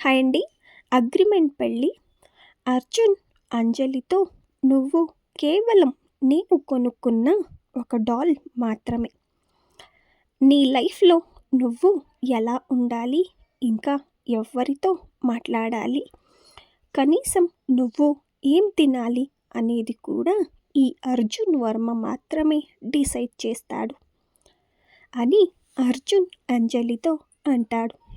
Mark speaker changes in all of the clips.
Speaker 1: Hi అండి. Agreement పెళ్ళి. అర్జున్ అంజలితో నువ్వు కేవలం నేను కొనుక్కున్న ఒక డాల్ మాత్రమే. నీ లైఫ్లో నువ్వు ఎలా ఉండాలి? ఇంకా ఎవరితో మాట్లాడాలి? కనీసం నువ్వు ఏం తినాలి అనేది కూడా ఈ అర్జున్ వర్మ మాత్రమే డిసైడ్ చేస్తాడు అని అర్జున్ అంజలితో అంటాడు.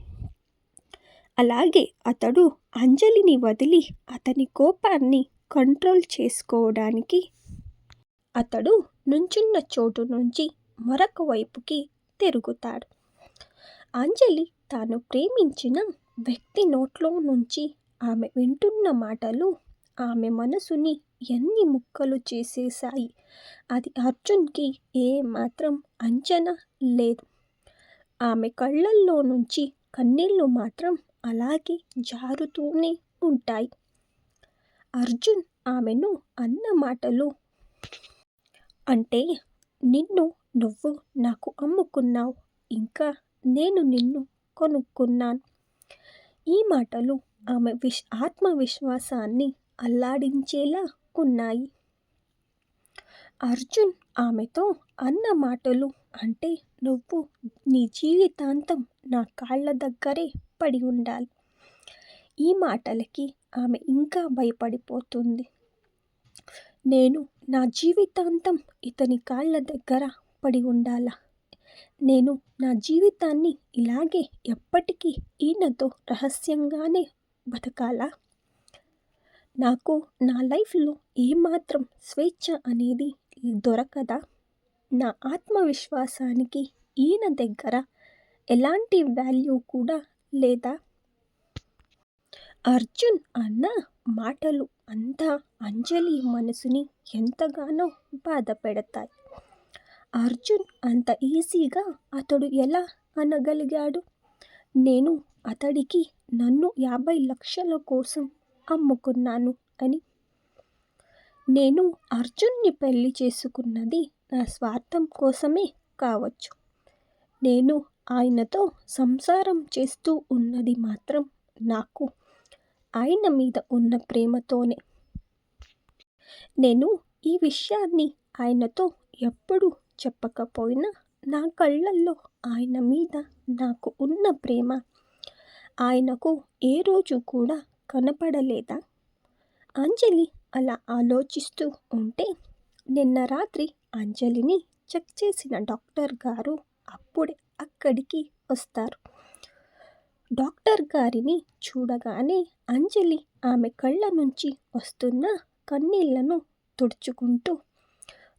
Speaker 1: అలాగే అతడు అంజలిని వదిలి అతని కోపాన్ని కంట్రోల్ చేసుకోవడానికి అతడు నుంచున్న చోటు నుంచి మరొక వైపుకి తిరుగుతాడు. అంజలి తాను ప్రేమించిన వ్యక్తి నోట్లో నుంచి ఆమె వింటున్న మాటలు ఆమె మనసుని ఎన్ని ముక్కలు చేసేశాయి. అది అర్జున్కి ఏ మాత్రం అంచనా లేదు. ఆమె కళ్ళల్లో నుంచి కన్నీళ్ళు మాత్రం అలాగే జారుతూనే ఉంటాయి. అర్జున్ ఆమెను అన్న మాటలు. అంటే నిన్ను నువ్వు నాకు అమ్ముకున్నావు ఇంకా నేను నిన్ను కొనుక్కున్నాను. ఈ మాటలు ఆమె విశ్ ఆత్మవిశ్వాసాన్ని అల్లాడించేలా ఉన్నాయి. అర్జున్ ఆమెతో అన్న మాటలు అంటే నువ్వు నీ జీవితాంతం నా కాళ్ళ దగ్గరే పడి ఉండాలి. ఈ మాటలకి ఆమె ఇంకా భయపడిపోతుంది. నేను నా జీవితాంతం ఇతని కాళ్ళ దగ్గర పడి ఉండాలా. నేను నా జీవితాన్ని ఇలాగే ఎప్పటికీ ఈయనతో రహస్యంగానే బతకాలా. నాకు నా లైఫ్లో ఏమాత్రం స్వేచ్ఛ అనేది దొరకదా? నా ఆత్మవిశ్వాసానికి ఈయన దగ్గర ఎలాంటి వాల్యూ కూడా లేదా? అర్జున్ అన్న మాటలు అంతా అంజలి మనసుని ఎంతగానో బాధ పెడతాయి అర్జున్ అంత ఈజీగా అతడు ఎలా అనగలిగాడు? నేను అతడికి నన్ను యాభై లక్షల కోసం అమ్ముకున్నాను అని. నేను అర్జున్ని పెళ్ళి చేసుకున్నది నా స్వార్థం కోసమే కావచ్చు. నేను ఆయనతో సంసారం చేస్తూ ఉన్నది మాత్రం నాకు. ఆయన మీద ఉన్న ప్రేమతోనే. నేను ఈ విషయాన్ని ఆయనతో ఎప్పుడూ చెప్పకపోయినా నా కళ్ళల్లో ఆయన మీద నాకు ఉన్న ప్రేమ ఆయనకు ఏ రోజు కూడా కనపడలేదా? అంజలి అలా ఆలోచిస్తూ ఉంటే నిన్న రాత్రి అంజలిని చెక్ చేసిన డాక్టర్ గారు అప్పుడే అక్కడికి వస్తారు. డాక్టర్ గారిని చూడగానే అంజలి ఆమె కళ్ళ నుంచి వస్తున్న కన్నీళ్ళను తుడుచుకుంటూ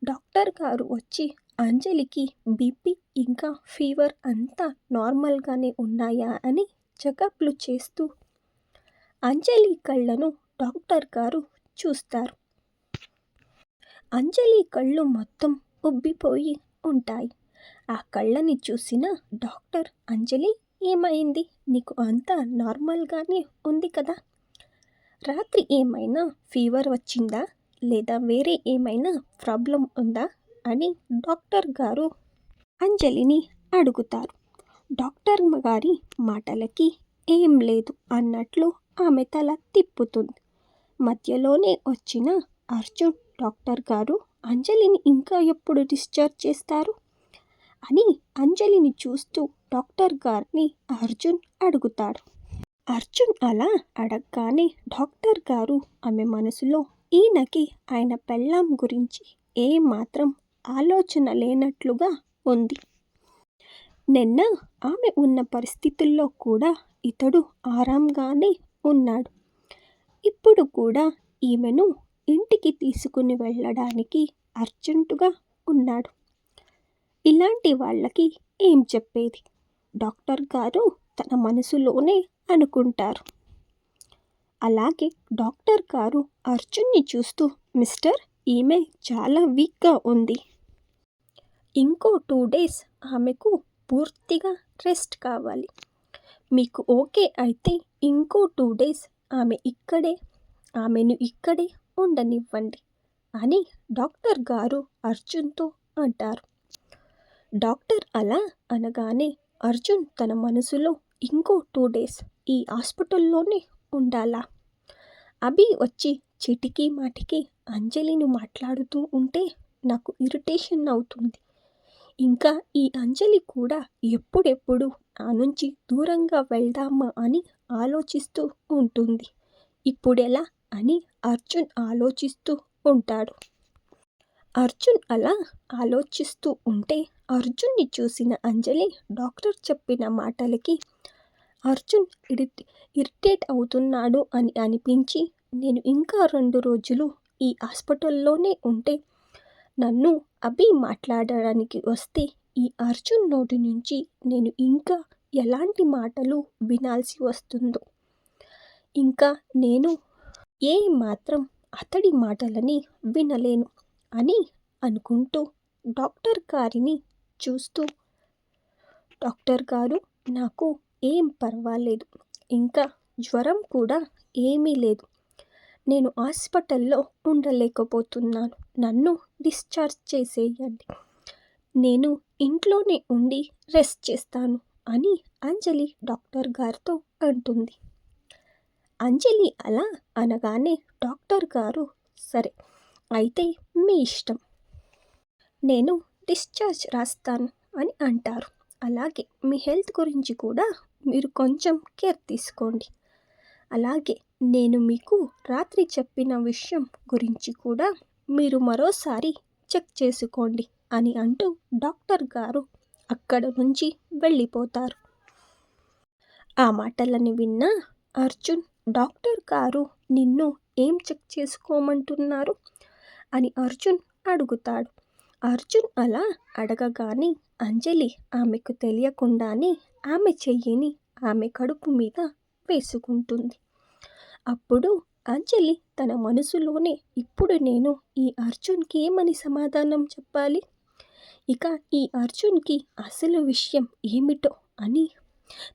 Speaker 1: డాక్టర్ గారు వచ్చి అంజలికి బీపీ ఇంకా ఫీవర్ అంతా నార్మల్గానే ఉన్నాయా అని చెకప్లు చేస్తూ అంజలి కళ్ళను డాక్టర్ గారు చూస్తారు. అంజలి కళ్ళు మొత్తం ఉబ్బిపోయి ఉంటాయి. ఆ కళ్ళని చూసిన డాక్టర్ అంజలి ఏమైంది? నీకు అంతా నార్మల్గానే ఉంది కదా? రాత్రి ఏమైనా ఫీవర్ వచ్చిందా? లేదా వేరే ఏమైనా ప్రాబ్లం ఉందా? అని డాక్టర్ గారు అంజలిని అడుగుతారు. డాక్టర్ గారి మాటలకి ఏం లేదు అన్నట్లు ఆమె తల తిప్పుతుంది. మధ్యలోనే వచ్చిన అర్జున్ డాక్టర్ గారు అంజలిని ఇంకా ఎప్పుడు డిశ్చార్జ్ చేస్తారు? అని అంజలిని చూస్తూ డాక్టర్ గారిని అర్జున్ అడుగుతాడు. అర్జున్ అలా అడగగానే డాక్టర్ గారు ఆమె మనసులో ఈయనకి ఆయన పెళ్ళాం గురించి ఏమాత్రం ఆలోచన లేనట్లుగా ఉంది. నిన్న ఆమె ఉన్న పరిస్థితుల్లో కూడా ఇతడు ఆరాంగానే ఉన్నాడు. ఇప్పుడు కూడా ఈమెను ఇంటికి తీసుకుని వెళ్ళడానికి అర్జెంటుగా ఉన్నాడు. ఇలాంటి వాళ్ళకి ఏం చెప్పేది? డాక్టర్ గారు తన మనసులోనే అనుకుంటారు. అలాగే డాక్టర్ గారు అర్జున్ని చూస్తూ మిస్టర్ ఈమె చాలా వీక్గా ఉంది. ఇంకో టూ డేస్ ఆమెకు పూర్తిగా రెస్ట్ కావాలి. మీకు ఓకే అయితే ఇంకో టూ డేస్ ఆమె ఇక్కడే ఆమెను ఇక్కడే ఉండనివ్వండి అని డాక్టర్ గారు అర్జున్తో అంటారు. డాక్టర్ అలా అనగానే అర్జున్ తన మనసులో ఇంకో టూ డేస్ ఈ హాస్పిటల్లోనే ఉండాలా? అభి వచ్చి చిటికి మాటికి అంజలిని మాట్లాడుతూ ఉంటే నాకు ఇరిటేషన్ అవుతుంది. ఇంకా ఈ అంజలి కూడా ఎప్పుడెప్పుడు నా నుంచి దూరంగా వెళ్దామా అని ఆలోచిస్తూ ఉంటుంది. ఇప్పుడెలా అని అర్జున్ ఆలోచిస్తూ ఉంటాడు. అర్జున్ అలా ఆలోచిస్తూ ఉంటే అర్జున్ని చూసిన అంజలి డాక్టర్ చెప్పిన మాటలకి అర్జున్ ఇరిట్ ఇరిటేట్ అవుతున్నాడు అని అనిపించి నేను ఇంకా రెండు రోజులు ఈ హాస్పిటల్లోనే ఉంటే నన్ను అభి మాట్లాడడానికి వస్తే ఈ అర్జున్ నోటి నుంచి నేను ఇంకా ఎలాంటి మాటలు వినాల్సి వస్తుందో. ఇంకా నేను ఏ మాత్రం అతడి మాటలని వినలేను. అని అనుకుంటూ డాక్టర్ గారిని చూస్తూ డాక్టర్ గారు నాకు ఏం పర్వాలేదు. ఇంకా జ్వరం కూడా ఏమీ లేదు. నేను హాస్పిటల్లో ఉండలేకపోతున్నాను. నన్ను డిశ్చార్జ్ చేసేయండి. నేను ఇంట్లోనే ఉండి రెస్ట్ చేస్తాను అని అంజలి డాక్టర్ గారితో అంటుంది. అంజలి అలా అనగానే డాక్టర్ గారు సరే అయితే మీ ఇష్టం. నేను డిశ్చార్జ్ రాస్తాను అని అంటారు. అలాగే మీ హెల్త్ గురించి కూడా మీరు కొంచెం కేర్ తీసుకోండి. అలాగే నేను మీకు రాత్రి చెప్పిన విషయం గురించి కూడా మీరు మరోసారి చెక్ చేసుకోండి అని అంటూ డాక్టర్ గారు అక్కడ నుంచి వెళ్ళిపోతారు. ఆ మాటలని విన్న అర్జున్ డాక్టర్ గారు నిన్ను ఏం చెక్ చేసుకోమంటున్నారు? అని అర్జున్ అడుగుతాడు. అర్జున్ అలా అడగగానే అంజలి ఆమెకు తెలియకుండానే ఆమె చెయ్యిని ఆమె కడుపు మీద వేసుకుంటుంది. అప్పుడు అంజలి తన మనసులోనే ఇప్పుడు నేను ఈ అర్జున్కి ఏమని సమాధానం చెప్పాలి? ఇక ఈ అర్జున్కి అసలు విషయం ఏమిటో అని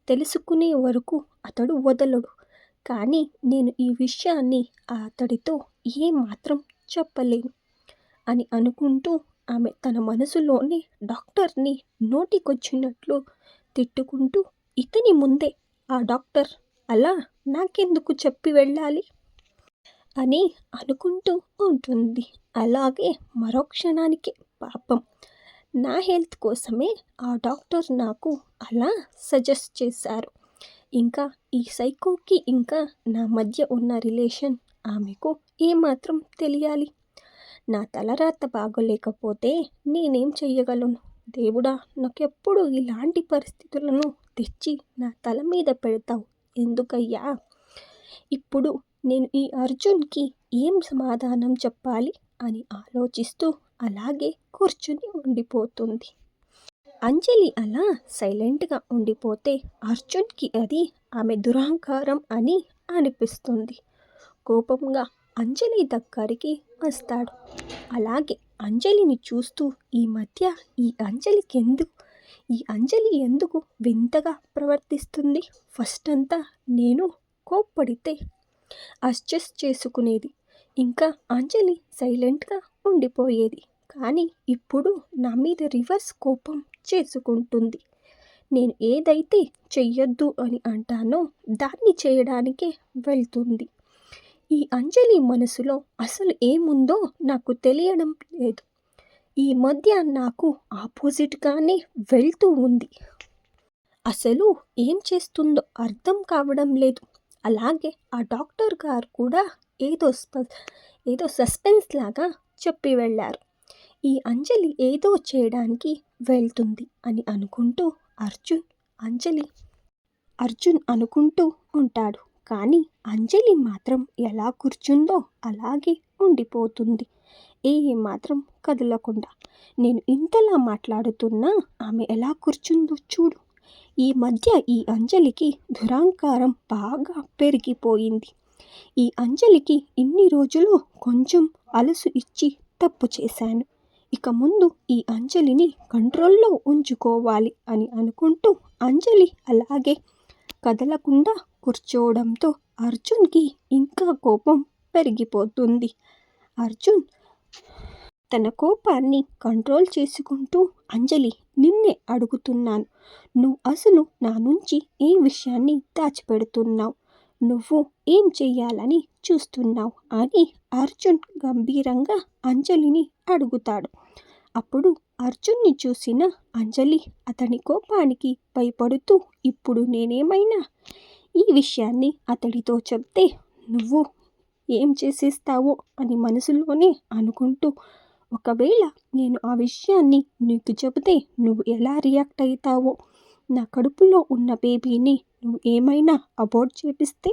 Speaker 1: తెలుసుకునే వరకు అతడు వదలడు. కానీ నేను ఈ విషయాన్ని అతడితో ఏమాత్రం చెప్పలేను అని అనుకుంటూ ఆమె తన మనసులోనే డాక్టర్ని నోటికొచ్చినట్లు తిట్టుకుంటూ ఇతని ముందే ఆ డాక్టర్ అలా నాకెందుకు చెప్పి వెళ్ళాలి? అని అనుకుంటూ ఉంటుంది. అలాగే మరో క్షణానికి పాపం. నా హెల్త్ కోసమే ఆ డాక్టర్ నాకు అలా సజెస్ట్ చేశారు. ఇంకా ఈ సైకోకి ఇంకా నా మధ్య ఉన్న రిలేషన్ ఆమెకు ఏమాత్రం తెలియాలి. నా తలరాత బాగోలేకపోతే నేనేం చెయ్యగలను? దేవుడా నాకెప్పుడు ఇలాంటి పరిస్థితులను తెచ్చి నా తల మీద పెడతావు ఎందుకయ్యా? ఇప్పుడు నేను ఈ అర్జున్కి ఏం సమాధానం చెప్పాలి అని ఆలోచిస్తూ అలాగే కూర్చుని ఉండిపోతుంది. అంజలి అలా సైలెంట్గా ఉండిపోతే అర్జున్కి అది ఆమె దురహంకారం అని అనిపిస్తుంది. కోపంగా అంజలి దగ్గరికి వస్తాడు. అలాగే అంజలిని చూస్తూ ఈ మధ్య ఈ అంజలికి ఎందుకు ఈ అంజలి ఎందుకు వింతగా ప్రవర్తిస్తుంది? ఫస్ట్ అంతా నేను కోప్పడితే అడ్జస్ట్ చేసుకునేది. ఇంకా అంజలి సైలెంట్గా ఉండిపోయేది. కానీ ఇప్పుడు నా మీద రివర్స్ కోపం చేసుకుంటుంది. నేను ఏదైతే చెయ్యొద్దు అని అంటానో దాన్ని చేయడానికే వెళ్తుంది. ఈ అంజలి మనసులో అసలు ఏముందో నాకు తెలియడం లేదు. ఈ మధ్య నాకు ఆపోజిట్గానే వెళ్తూ ఉంది. అసలు ఏం చేస్తుందో అర్థం కావడం లేదు. అలాగే ఆ డాక్టర్ గారు కూడా ఏదో ఏదో సస్పెన్స్ లాగా చెప్పి వెళ్ళారు. ఈ అంజలి ఏదో చేయడానికి వెళ్తుంది అని అనుకుంటూ అర్జున్ అంజలి అర్జున్ అనుకుంటూ ఉంటాడు. కానీ అంజలి మాత్రం ఎలా కూర్చుందో అలాగే ఉండిపోతుంది. ఏ మాత్రం కదలకుండా. నేను ఇంతలా మాట్లాడుతున్నా ఆమె ఎలా కూర్చుందో చూడు. ఈ మధ్య ఈ అంజలికి దురాంకారం బాగా పెరిగిపోయింది. ఈ అంజలికి ఇన్ని రోజులు కొంచెం అలసు ఇచ్చి తప్పు చేశాను. ఇక ముందు ఈ అంజలిని కంట్రోల్లో ఉంచుకోవాలి అని అనుకుంటూ అంజలి అలాగే కదలకుండా కూర్చోవడంతో అర్జున్కి ఇంకా కోపం పెరిగిపోతుంది. అర్జున్ తన కోపాన్ని కంట్రోల్ చేసుకుంటూ అంజలి నిన్నే అడుగుతున్నాను. నువ్వు అసలు నా నుంచి ఈ విషయాన్ని దాచిపెడుతున్నావు. నువ్వు ఏం చెయ్యాలని చూస్తున్నావు? అని అర్జున్ గంభీరంగా అంజలిని అడుగుతాడు. అప్పుడు అర్జున్ని చూసిన అంజలి అతని కోపానికి భయపడుతూ ఇప్పుడు నేనేమైనా ఈ విషయాన్ని అతడితో చెప్తే నువ్వు ఏం చేసేస్తావో అని మనసులోనే అనుకుంటూ ఒకవేళ నేను ఆ విషయాన్ని నీకు చెబితే నువ్వు ఎలా రియాక్ట్ అవుతావో నా కడుపులో ఉన్న బేబీని నువ్వు ఏమైనా అబోర్ట్ చేపిస్తే?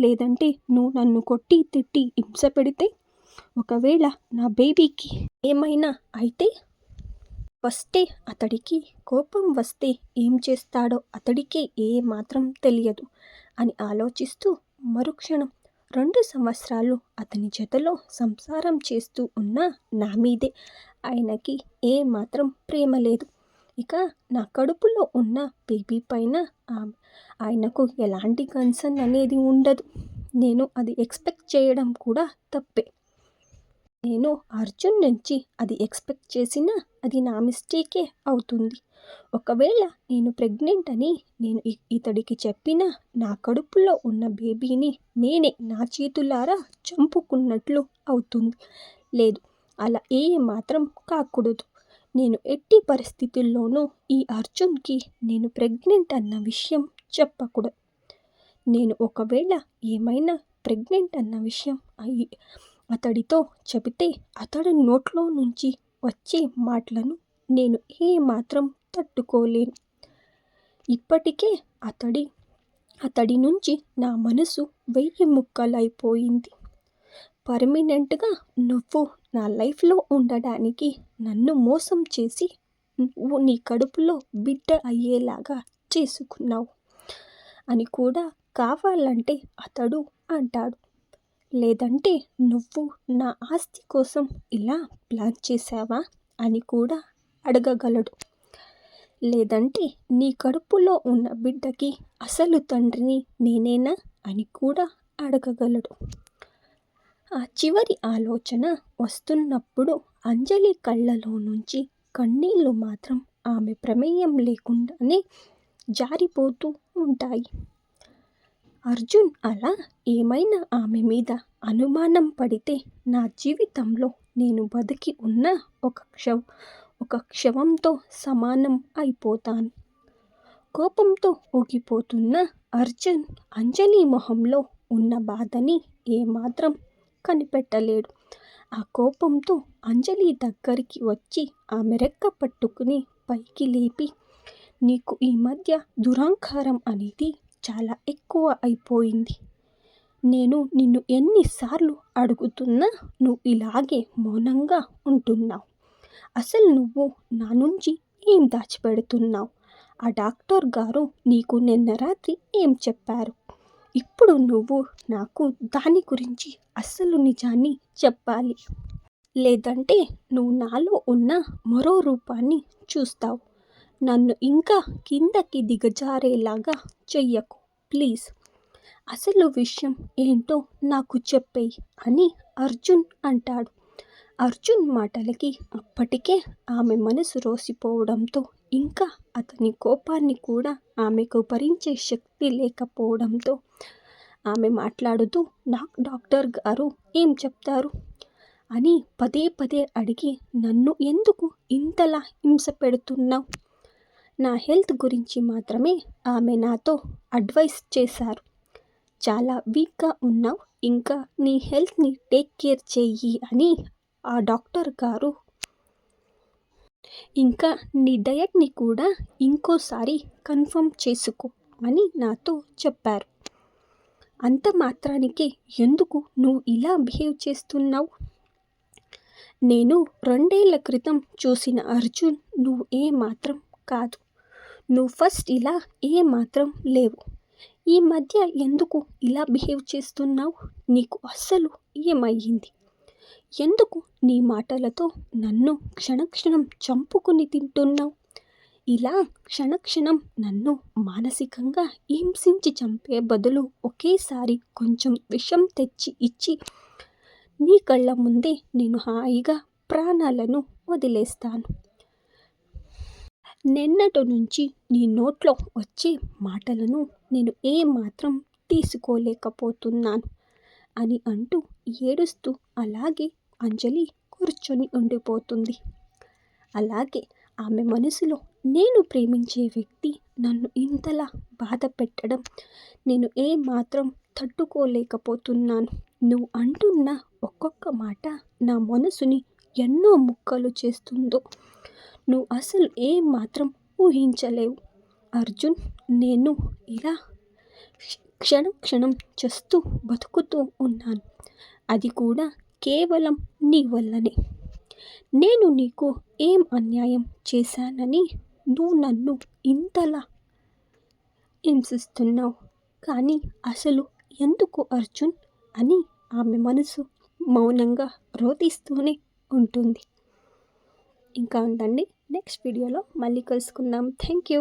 Speaker 1: లేదంటే నువ్వు నన్ను కొట్టి తిట్టి హింస పెడితే? ఒకవేళ నా బేబీకి ఏమైనా అయితే వస్తే అతడికి కోపం వస్తే ఏం చేస్తాడో అతడికే ఏ మాత్రం తెలియదు అని ఆలోచిస్తూ మరుక్షణం రెండు సంవత్సరాలు అతని జతలో సంసారం చేస్తూ ఉన్న నా మీదే ఆయనకి ఏ మాత్రం ప్రేమ లేదు. ఇక నా కడుపులో ఉన్న బేబీ పైన ఆయనకు ఎలాంటి కన్సర్న్ అనేది ఉండదు. నేను అది ఎక్స్పెక్ట్ చేయడం కూడా తప్పే. నేను అర్జున్ నుంచి అది ఎక్స్పెక్ట్ చేసినా అది నా మిస్టేకే అవుతుంది. ఒకవేళ నేను ప్రెగ్నెంట్ అని నేను ఇతడికి చెప్పిన నా కడుపులో ఉన్న బేబీని నేనే నా చేతులారా చంపుకున్నట్లు అవుతుంది. లేదు అలా ఏ మాత్రం కాకూడదు. నేను ఎట్టి పరిస్థితుల్లోనూ ఈ అర్జున్కి నేను ప్రెగ్నెంట్ అన్న విషయం చెప్పకూడదు. నేను ఒకవేళ ఏమైనా ప్రెగ్నెంట్ అన్న విషయం అయ్యి అతడితో చెబితే అతడి నోట్లో నుంచి వచ్చే మాటలను నేను ఏమాత్రం తట్టుకోలేను. ఇప్పటికే అతడి అతడి నుంచి నా మనసు వెయ్యి ముక్కలైపోయింది. పర్మినెంట్గా నువ్వు నా లైఫ్లో ఉండడానికి నన్ను మోసం చేసి నువ్వు నీ కడుపులో బిడ్డ అయ్యేలాగా చేసుకున్నావు అని కూడా కావాలంటే అతడు అంటాడు. లేదంటే నువ్వు నా ఆస్తి కోసం ఇలా ప్లాన్ చేశావా? అని కూడా అడగగలడు. లేదంటే నీ కడుపులో ఉన్న బిడ్డకి అసలు తండ్రిని నేనేనా? అని కూడా అడగగలడు. ఆ చివరి ఆలోచన వస్తున్నప్పుడు అంజలి కళ్ళలో నుంచి కన్నీళ్ళు మాత్రం ఆమె ప్రమేయం లేకుండానే జారిపోతూ ఉంటాయి. అర్జున్ అలా ఏమైనా ఆమె మీద అనుమానం పడితే నా జీవితంలో నేను బతికి ఉన్న ఒక క్షవ ఒక క్షవంతో సమానం అయిపోతాను. కోపంతో ఊగిపోతున్న అర్జున్ అంజలి మొహంలో ఉన్న బాధని ఏమాత్రం కనిపెట్టలేడు. ఆ కోపంతో అంజలి దగ్గరికి వచ్చి ఆమె రెక్క పట్టుకుని పైకి లేపి నీకు ఈ మధ్య దురాంకారం అనేది చాలా ఎక్కువ అయిపోయింది. నేను నిన్ను ఎన్నిసార్లు అడుగుతున్నా నువ్వు ఇలాగే మౌనంగా ఉంటున్నావు. అసలు నువ్వు నా నుంచి ఏం దాచిపెడుతున్నావు? ఆ డాక్టర్ గారు నీకు నిన్న రాత్రి ఏం చెప్పారు? ఇప్పుడు నువ్వు నాకు దాని గురించి అస్సలు నిజాన్ని చెప్పాలి. లేదంటే నువ్వు నాలో ఉన్న మరో రూపాన్ని చూస్తావు. నన్ను ఇంకా కిందకి దిగజారేలాగా చెయ్యకు. ప్లీజ్. అసలు విషయం ఏంటో నాకు చెప్పేయి అని అర్జున్ అంటాడు. అర్జున్ మాటలకి అప్పటికే ఆమె మనసు రోసిపోవడంతో ఇంకా అతని కోపాన్ని కూడా ఆమెకు భరించే శక్తి లేకపోవడంతో ఆమె మాట్లాడుతూ నాకు డాక్టర్ గారు ఏం చెప్తారు? అని పదే పదే అడిగి నన్ను ఎందుకు ఇంతలా హింస పెడుతున్నావు? నా హెల్త్ గురించి మాత్రమే ఆమె నాతో అడ్వైస్ చేశారు. చాలా వీక్గా ఉన్నావు ఇంకా నీ హెల్త్ని టేక్ కేర్ చెయ్యి అని ఆ డాక్టర్ గారు. ఇంకా నీ డయట్ని కూడా ఇంకోసారి కన్ఫర్మ్ చేసుకో అని నాతో చెప్పారు. అంత మాత్రానికే ఎందుకు నువ్వు ఇలా బిహేవ్ చేస్తున్నావు? నేను రెండేళ్ళ క్రితం చూసిన అర్జున్ నువ్వు ఏ మాత్రం కాదు. నువ్వు ఫస్ట్ ఇలా ఏ మాత్రం లేవు. ఈ మధ్య ఎందుకు ఇలా బిహేవ్ చేస్తున్నావు? నీకు అస్సలు ఏమయ్యింది? ఎందుకు నీ మాటలతో నన్ను క్షణక్షణం చంపుకుని తింటున్నావు? ఇలా క్షణక్షణం నన్ను మానసికంగా హింసించి చంపే బదులు ఒకేసారి కొంచెం విషం తెచ్చి ఇచ్చి నీ కళ్ళ ముందే నేను హాయిగా ప్రాణాలను వదిలేస్తాను. నిన్నటి నుంచి నీ నోట్లో వచ్చే మాటలను నేను ఏమాత్రం తీసుకోలేకపోతున్నాను అని అంటూ ఏడుస్తూ అలాగే అంజలి కూర్చొని ఉండిపోతుంది. అలాగే ఆమె మనసులో నేను ప్రేమించే వ్యక్తి నన్ను ఇంతలా బాధ పెట్టడం నేను ఏమాత్రం తట్టుకోలేకపోతున్నాను. నువ్వు అంటున్న ఒక్కొక్క మాట నా మనసుని ఎన్నో ముక్కలు చేస్తుందో. నువ్వు అసలు ఏం మాత్రం ఊహించలేవు. అర్జున్ నేను ఇలా క్షణం క్షణం చేస్తూ బతుకుతూ ఉన్నాను. అది కూడా కేవలం నీ వల్లనే. నేను నీకు ఏం అన్యాయం చేశానని నువ్వు నన్ను ఇంతలా హింసిస్తున్నావు. కానీ అసలు ఎందుకు అర్జున్? అని ఆమె మనసు మౌనంగా రోధిస్తూనే ఉంటుంది. ఇంకా ఉందండి నెక్స్ట్ వీడియోలో మళ్ళీ కలుసుకుందాం. Thank you.